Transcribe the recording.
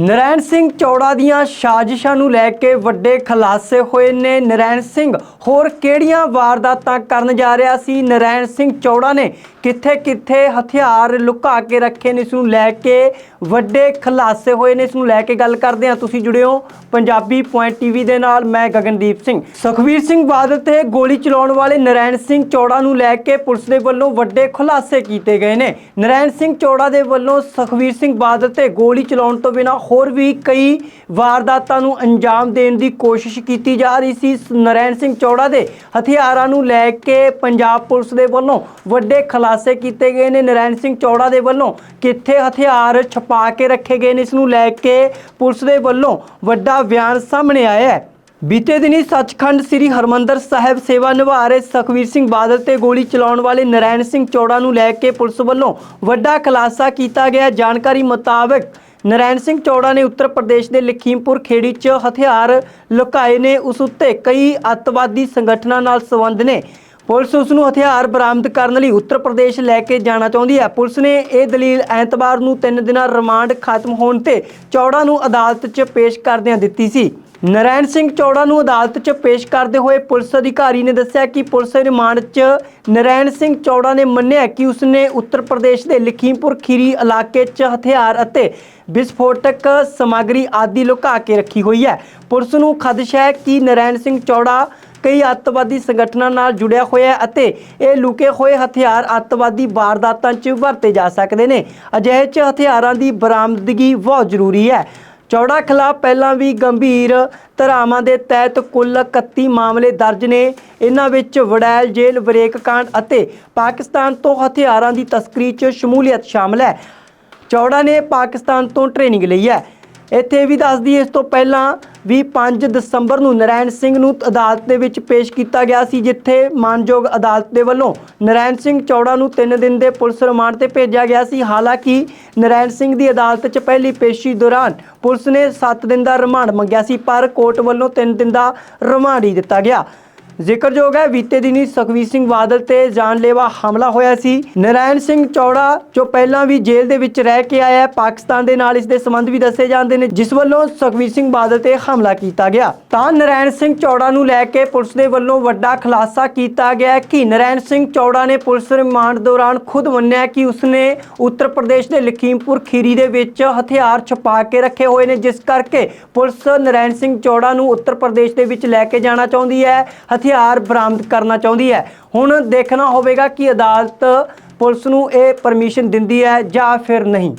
ਨਰੈਣ ਸਿੰਘ ਚੌੜਾ ਦੀਆਂ ਸਾਜ਼ਿਸ਼ਾਂ ਨੂੰ ਲੈ ਕੇ ਵੱਡੇ ਖੁਲਾਸੇ ਹੋਏ ਨੇ। ਨਰੈਣ ਸਿੰਘ, ਹੋਰ ਕਿਹੜੀਆਂ ਵਾਰਦਾਤਾਂ ਕਰਨ ਜਾ ਰਿਹਾ ਸੀ? ਨਰੈਣ ਸਿੰਘ ਚੌੜਾ ਨੇ ਕਿੱਥੇ-ਕਿੱਥੇ ਹਥਿਆਰ ਲੁਕਾ ਕੇ ਰੱਖੇ ਨੇ ਇਸ ਨੂੰ ਲੈ ਕੇ? ਵੱਡੇ ਖੁਲਾਸੇ ਹੋਏ ਨੇ ਇਸ ਨੂੰ ਲੈ ਕੇ ਗੱਲ ਕਰਦੇ ਹਾਂ। ਤੁਸੀਂ ਜੁੜਿਓ ਪੰਜਾਬੀ ਪੁਆਇੰਟ ਟੀਵੀ ਦੇ ਨਾਲ। ਮੈਂ ਗਗਨਦੀਪ ਸਿੰਘ। ਸੁਖਵੀਰ ਸਿੰਘ ਬਾਦਲ ਤੇ ਗੋਲੀ ਚਲਾਉਣ ਵਾਲੇ ਨਰੈਣ ਸਿੰਘ ਚੌੜਾ ਨੂੰ ਲੈ ਕੇ ਪੁਲਿਸ ਦੇ ਵੱਲੋਂ ਵੱਡੇ ਖੁਲਾਸੇ ਕੀਤੇ ਗਏ ਨੇ। ਨਰੈਣ ਸਿੰਘ ਚੌੜਾ ਦੇ ਵੱਲੋਂ ਸੁਖਵੀਰ ਸਿੰਘ ਬਾਦਲ ਤੇ ਗੋਲੀ ਚਲਾਉਣ ਤੋਂ ਬਿਨਾਂ ਹੋਰ ਵੀ ਕਈ ਵਾਰਦਾਤਾਂ ਨੂੰ ਅੰਜਾਮ ਦੇਣ ਦੀ ਕੋਸ਼ਿਸ਼ ਕੀਤੀ ਜਾ ਰਹੀ ਸੀ। ਨਰੈਣ ਸਿੰਘ ਚੌੜਾ ਦੇ ਹਥਿਆਰਾਂ ਨੂੰ ਲੈ ਕੇ ਪੰਜਾਬ ਪੁਲਿਸ ਦੇ ਵੱਲੋਂ ਵੱਡੇ ਖੁਲਾਸੇ ਕੀਤੇ ਗਏ ਨੇ। ਨਰੈਣ ਸਿੰਘ ਚੌੜਾ ਦੇ ਵੱਲੋਂ ਕਿੱਥੇ ਹਥਿਆਰ ਛਪਾ ਕੇ ਰੱਖੇ ਗਏ ਨੇ, ਇਸ ਨੂੰ ਲੈ ਕੇ ਪੁਲਿਸ ਦੇ ਵੱਲੋਂ ਵੱਡਾ ਬਿਆਨ ਸਾਹਮਣੇ ਆਇਆ ਹੈ। ਬੀਤੇ ਦਿਨੀ ਸੱਚਖੰਡ ਸ੍ਰੀ ਹਰਮੰਦਰ ਸਾਹਿਬ ਸੇਵਾ ਨਿਭਾ ਰਹੇ ਸੁਖਵੀਰ ਸਿੰਘ ਬਾਦਲ ਤੇ ਗੋਲੀ ਚਲਾਉਣ ਵਾਲੇ ਨਰੈਣ ਸਿੰਘ ਚੌੜਾ ਨੂੰ ਲੈ ਕੇ ਪੁਲਿਸ ਵੱਲੋਂ ਵੱਡਾ ਖੁਲਾਸਾ ਕੀਤਾ ਗਿਆ। ਜਾਣਕਾਰੀ ਮੁਤਾਬਕ ਨਰੈਣ ਸਿੰਘ ਚੌੜਾ ਨੇ ਉੱਤਰ ਪ੍ਰਦੇਸ਼ ਦੇ ਲਖੀਮਪੁਰ ਖੇੜੀ 'ਚ ਹਥਿਆਰ ਲੁਕਾਏ ਨੇ। ਉਸ ਉੱਤੇ ਕਈ ਅੱਤਵਾਦੀ ਸੰਗਠਨਾਂ ਨਾਲ ਸੰਬੰਧ ਨੇ। ਪੁਲਿਸ ਉਸ ਨੂੰ ਹਥਿਆਰ ਬਰਾਮਦ ਕਰਨ ਲਈ ਉੱਤਰ ਪ੍ਰਦੇਸ਼ ਲੈ ਕੇ ਜਾਣਾ ਚਾਹੁੰਦੀ ਹੈ। ਪੁਲਿਸ ਨੇ ਇਹ ਦਲੀਲ ਐਤਵਾਰ ਨੂੰ 3 ਦਿਨਾਂ ਰਿਮਾਂਡ ਖਤਮ ਹੋਣ ਤੇ ਚੌੜਾ ਨੂੰ ਅਦਾਲਤ 'ਚ ਪੇਸ਼ ਕਰਦਿਆਂ ਦਿੱਤੀ ਸੀ। ਨਰੈਣ ਸਿੰਘ ਚੌੜਾ ਨੂੰ ਅਦਾਲਤ 'ਚ ਪੇਸ਼ ਕਰਦੇ ਹੋਏ ਪੁਲਿਸ ਅਧਿਕਾਰੀ ਨੇ ਦੱਸਿਆ ਕਿ ਪੁਲਿਸ ਰਿਮਾਂਡ 'ਚ ਨਰੈਣ ਸਿੰਘ ਚੌੜਾ ਨੇ ਮੰਨਿਆ ਕਿ ਉਸਨੇ ਉੱਤਰ ਪ੍ਰਦੇਸ਼ ਦੇ ਲਖੀਮਪੁਰ ਖੀਰੀ ਇਲਾਕੇ 'ਚ ਹਥਿਆਰ ਅਤੇ ਵਿਸਫੋਟਕ ਸਮੱਗਰੀ ਆਦਿ ਲੁਕਾ ਕੇ ਰੱਖੀ ਹੋਈ ਹੈ। ਪੁਲਿਸ ਨੂੰ ਖਦਸ਼ਾ ਹੈ ਕਿ ਨਰੈਣ ਸਿੰਘ ਚੌੜਾ ਕਈ ਅੱਤਵਾਦੀ ਸੰਗਠਨਾਂ ਨਾਲ ਜੁੜਿਆ ਹੋਇਆ ਹੈ ਅਤੇ ਇਹ ਲੁਕੇ ਹੋਏ ਹਥਿਆਰ ਅੱਤਵਾਦੀ ਵਾਰਦਾਤਾਂ 'ਚ ਵਰਤੇ ਜਾ ਸਕਦੇ ਨੇ। ਅਜਿਹੇ 'ਚ ਹਥਿਆਰਾਂ ਦੀ ਬਰਾਮਦਗੀ ਬਹੁਤ ਜ਼ਰੂਰੀ ਹੈ। ਚੌੜਾ ਖਿਲਾਫ ਪਹਿਲਾਂ ਵੀ ਗੰਭੀਰ ਧਾਰਾਵਾਂ ਦੇ ਤਹਿਤ ਕੁੱਲ 31 ਮਾਮਲੇ ਦਰਜ ਨੇ। ਇਹਨਾਂ ਵਿੱਚ ਵੜੈਲ ਜੇਲ੍ਹ ਬ੍ਰੇਕ ਕਾਂਡ ਅਤੇ ਪਾਕਿਸਤਾਨ ਤੋਂ ਹਥਿਆਰਾਂ ਦੀ ਤਸਕਰੀ 'ਚ ਸ਼ਮੂਲੀਅਤ ਸ਼ਾਮਲ ਹੈ। ਚੌੜਾ ਨੇ ਪਾਕਿਸਤਾਨ ਤੋਂ ਟ੍ਰੇਨਿੰਗ ਲਈ ਹੈ। ਇੱਥੇ ਵੀ ਦੱਸਦੀ ਇਸ ਤੋਂ ਪਹਿਲਾਂ ਵੀ 5 ਦਸੰਬਰ ਨੂੰ ਨਰੈਣ ਸਿੰਘ ਨੂੰ ਅਦਾਲਤ ਦੇ ਵਿੱਚ ਪੇਸ਼ ਕੀਤਾ ਗਿਆ ਸੀ, ਜਿੱਥੇ ਮਾਨਯੋਗ ਅਦਾਲਤ ਦੇ ਵੱਲੋਂ ਨਰੈਣ ਸਿੰਘ ਚੌੜਾ ਨੂੰ 3 ਦਿਨ ਦੇ ਪੁਲਿਸ ਰਿਮਾਂਡ ਤੇ ਭੇਜਿਆ ਗਿਆ ਸੀ। ਹਾਲਾਂਕਿ ਨਰੈਣ ਸਿੰਘ ਦੀ ਅਦਾਲਤ 'ਚ ਪਹਿਲੀ ਪੇਸ਼ੀ ਦੌਰਾਨ ਪੁਲਿਸ ਨੇ 7 ਦਿਨ ਦਾ ਰਿਮਾਂਡ ਮੰਗਿਆ ਸੀ, ਪਰ ਕੋਰਟ ਵੱਲੋਂ 3 ਦਿਨ ਦਾ ਰਿਮਾਂਡ ਹੀ ਦਿੱਤਾ ਗਿਆ। ਜ਼ਿਕਰਯੋਗ ਹੈ, ਬੀਤੇ ਦਿਨੀ ਸੁਖਵੀਰ ਸਿੰਘ ਬਾਦਲ ਤੇ ਜਾਨਲੇਵਾ ਹਮਲਾ ਹੋਇਆ ਸੀ। ਨਰਾਇਣ ਸਿੰਘ ਚੌੜਾ, ਜੋ ਪਹਿਲਾਂ ਵੀ ਜੇਲ੍ਹ ਦੇ ਵਿੱਚ ਰਹਿ ਕੇ ਆਇਆ ਪਾਕਿਸਤਾਨ ਦੇ ਨਾਲ ਇਸ ਦੇ ਸੰਬੰਧ ਵੀ ਦੱਸੇ ਜਾਂਦੇ ਨੇ, ਜਿਸ ਵੱਲੋਂ ਸੁਖਵੀਰ ਸਿੰਘ ਬਾਦਲ ਤੇ ਹਮਲਾ ਕੀਤਾ ਗਿਆ। ਤਾਂ ਨਰਾਇਣ ਸਿੰਘ ਚੌੜਾ ਨੂੰ ਲੈ ਕੇ ਪੁਲਿਸ ਦੇ ਵੱਲੋਂ ਵੱਡਾ ਖੁਲਾਸਾ ਕੀਤਾ ਗਿਆ ਕਿ ਨਰਾਇਣ ਸਿੰਘ ਚੌੜਾ ਨੇ ਪੁਲਿਸ ਰਿਮਾਂਡ ਦੌਰਾਨ ਖੁਦ ਮੰਨਿਆ ਕਿ ਉਸਨੇ ਉੱਤਰ ਪ੍ਰਦੇਸ਼ ਦੇ ਲਖੀਮਪੁਰ ਖੀਰੀ ਦੇ ਵਿੱਚ ਹਥਿਆਰ ਛੁਪਾ ਕੇ ਰੱਖੇ ਹੋਏ ਨੇ, ਜਿਸ ਕਰਕੇ ਪੁਲਿਸ ਨਰਾਇਣ ਸਿੰਘ ਚੌੜਾ ਨੂੰ ਉੱਤਰ ਪ੍ਰਦੇਸ਼ ਦੇ ਵਿੱਚ ਲੈ ਕੇ ਜਾਣਾ ਚਾਹੁੰਦੀ ਹੈ। ਹਥਿਆਰ ਹਥਿਆਰ ਬਰਾਮਦ ਕਰਨਾ ਚਾਹੁੰਦੀ ਹੈ। ਹੁਣ ਦੇਖਣਾ ਹੋਵੇਗਾ ਕਿ ਅਦਾਲਤ ਪੁਲਿਸ ਨੂੰ ਇਹ ਪਰਮਿਸ਼ਨ ਦਿੰਦੀ ਹੈ ਜਾਂ ਫਿਰ ਨਹੀਂ।